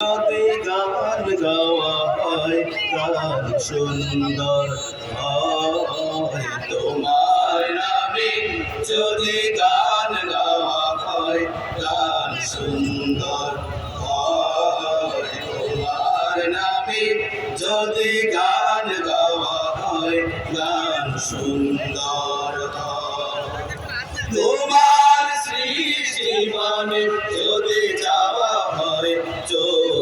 রাতে গান গাওয়া হয়, গান সুন্দর হয়। তোমার নামে যদি গান গাওয়া হয়, গান সুন্দর হয়। তোমার নামে যদি গান গাওয়া হয়, গান সুন্দর হয়। তোমার সৃষ্টি মানে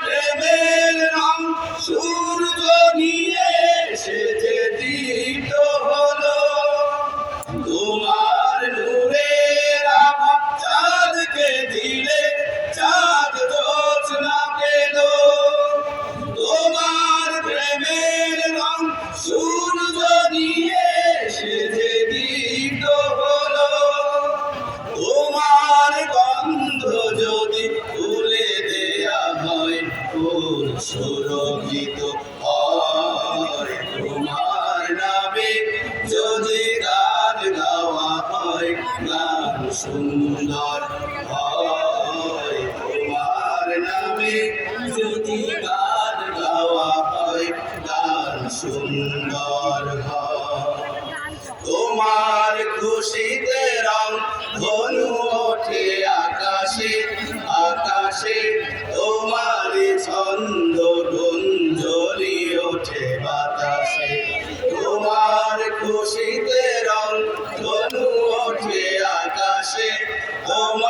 প্রেমের নাম সূর্য নিয়ে সে সুরভিত হয় তোমার নামে। যদি গান গাওয়া হয়, গান সুন্দর হয় তোমার নামে। যদি গান গাওয়া হয়, গান সুন্দর হয়। তোমার খুশিতে রং ছন্দ গুঞ্জলি ওঠে বাতাসে। তোমার খুশিতে রং ধনু ওঠে আকাশে। তোমার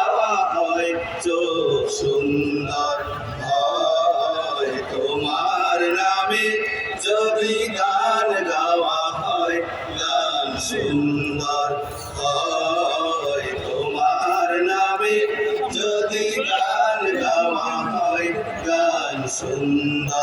সুন্দর